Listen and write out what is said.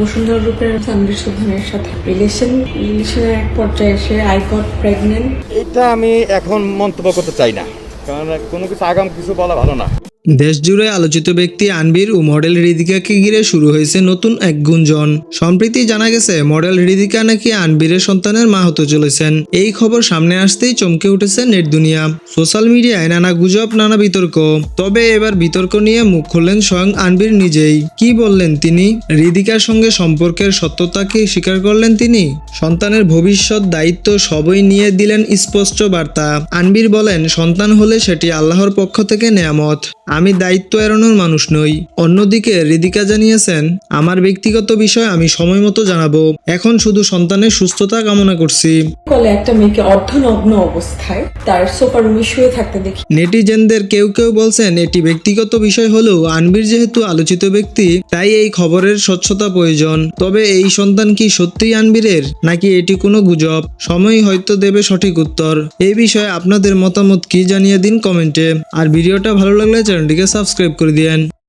বসুন্ধরা গ্রুপের সানবীর সুধানের সাথে রিলেশন রিলেশনের এক পর্যায়ে এসে আই গট প্রেগনেন্ট এটা আমি এখন মন্তব্য করতে চাই না। কারণ কোনো কিছু আগাম কিছু বলা ভালো না। দেশজুড়ে আলোচিত ব্যক্তি আনবির ও মডেল হৃদিকাকে ঘিরে শুরু হয়েছে নতুন এক গুঞ্জন। সম্প্রতি জানা গেছে, মডেল হৃদিকা নাকি আনবীরের সন্তানের মা হতে চলেছেন। এই খবর সামনে আসতেই চমকে উঠেছে নেট দুনিয়া। সোশ্যাল মিডিয়ায় নানা গুজব, নানা বিতর্ক। তবে এবার বিতর্ক নিয়ে মুখ খুললেন স্বয়ং আনবীর নিজেই। কি বললেন তিনি? হৃদিকার সঙ্গে সম্পর্কের সত্যতাকে স্বীকার করলেন তিনি? সন্তানের ভবিষ্যৎ দায়িত্ব সবই নিয়ে দিলেন স্পষ্ট বার্তা। আনবীর বলেন, সন্তান হলে সেটি আল্লাহর পক্ষ থেকে নেয়ামত। আমি দায়িত্ব এড়ানোর মানুষ নই। অন্যদিকে হৃদিকা জানিয়েছেন আমার ব্যক্তিগত বিষয় আমি সময় মতো জানাব। এখন শুধু সন্তানের সুস্থতা কামনা করছি। কলে একটা মেয়েকে অর্ধনগ্ন অবস্থায় তার সোফা রুমে শুয়ে থাকতে দেখি। নেটিজেনদের কেউ কেউ বলছেন এটি ব্যক্তিগত বিষয় হলেও আনবির যেহেতু আলোচিত ব্যক্তি তাই এই খবরের স্বচ্ছতা প্রয়োজন। তবে এই সন্তান কি সত্যিই আনবীরের নাকি এটি কোনো গুজব? সময় হয়তো দেবে সঠিক উত্তর। এই বিষয়ে আপনাদের মতামত কি জানিয়ে দিন কমেন্টে। আর ভিডিওটা ভালো লাগলে চ্যানেলটিকে সাবস্ক্রাইব করে দিয়েন।